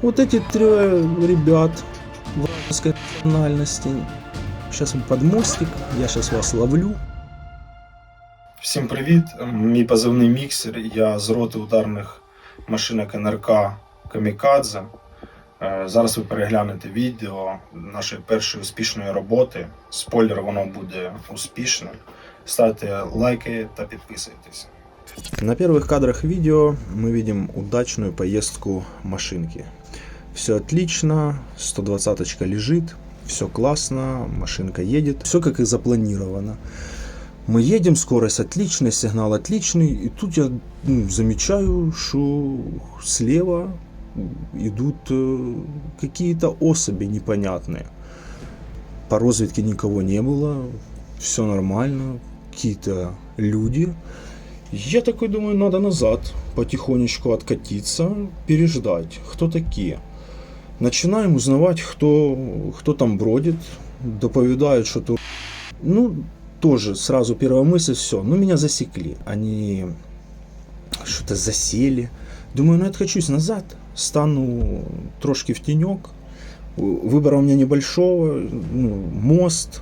Вот эти трое ребят вражеской национальности. Сейчас под мостик, я сейчас вас ловлю. Всім привіт! Мій позивний міксер. Я з роти ударних машинок НРК Камікадзе. Е, Зараз ви переглянете відео нашої першої успішної роботи. Спойлер, воно буде успішне. Ставте лайки та підписуйтесь. На первых кадрах видео мы видим удачную поездку машинки. Все отлично, 120 лежит, все классно, машинка едет, все как и запланировано. Мы едем, скорость отличная, сигнал отличный, и тут я ну, замечаю, что слева идут э, какие-то особи непонятные. По разведке никого не было, все нормально, какие-то люди. Я такой думаю, надо назад, потихонечку откатиться, переждать, кто такие. Начинаем узнавать, кто, кто там бродит, доповедают, что тут... Ну, тоже сразу первая мысль, все, ну меня засекли. Они что-то засели. Думаю, ну откачусь назад, стану трошки в тенек. Выбора у меня небольшого, ну, мост,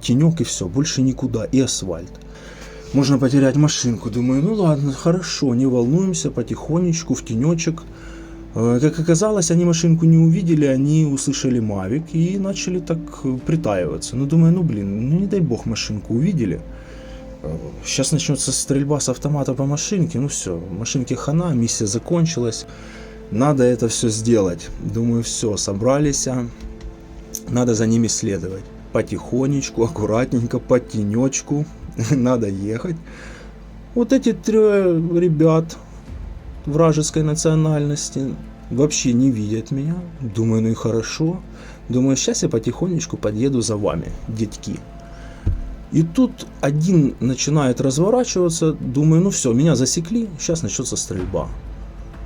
тенек и все, больше никуда, и асфальт можно потерять машинку. Думаю, ну ладно, хорошо, не волнуемся, потихонечку, в тенечек. Э, Как оказалось, они машинку не увидели, они услышали Мавик и начали так э, притаиваться. Ну, думаю, ну блин, ну не дай бог машинку увидели. Сейчас начнется стрельба с автомата по машинке, ну все, машинке хана, миссия закончилась. Надо это все сделать. Думаю, все, собрались, а надо за ними следовать. Потихонечку, аккуратненько, по тенечку, надо ехать. Вот эти трое ребят вражеской национальности вообще не видят меня. Думаю, ну и хорошо. Думаю, сейчас я потихонечку подъеду за вами, детки. И тут один начинает разворачиваться. Думаю, ну все, меня засекли, сейчас начнется стрельба.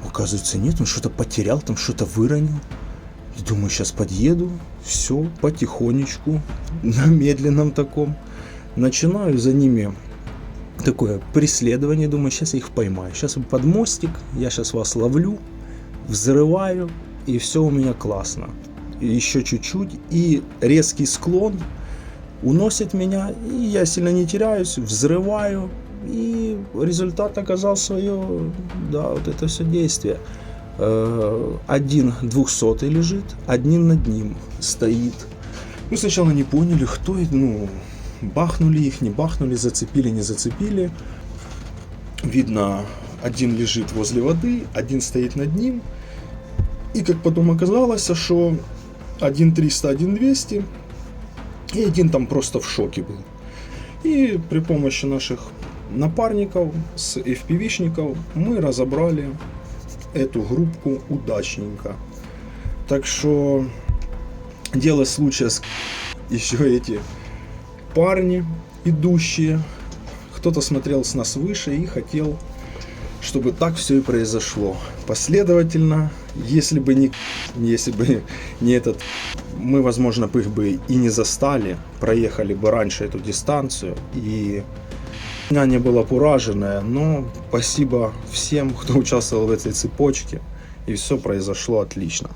Оказывается, нет, он что-то потерял, там что-то выронил. Думаю, сейчас подъеду, все, потихонечку, на медленном таком начинаю за ними такое преследование, думаю, сейчас я их поймаю. Сейчас под мостик, я сейчас вас ловлю, взрываю, и все у меня классно. И еще чуть-чуть, и резкий склон уносит меня, и я сильно не теряюсь, взрываю, и результат оказал свое, да, вот это все действие. Э, Один двухсотый лежит, один над ним стоит. Мы сначала не поняли, кто это, ну, бахнули их, не бахнули, зацепили, не зацепили. Видно, один лежит возле воды, один стоит над ним. И как потом оказалось, что один 300, один 200, и один там просто в шоке был. И при помощи наших напарников с FPV-шников мы разобрали эту группку удачненько. Так что дело случая с еще эти парни, идущие. Кто-то смотрел с нас выше и хотел, чтобы так все и произошло. Последовательно, если бы не, если бы не этот, мы, возможно, бы их бы и не застали, проехали бы раньше эту дистанцию, и меня не было пораженное, но спасибо всем, кто участвовал в этой цепочке, и все произошло отлично.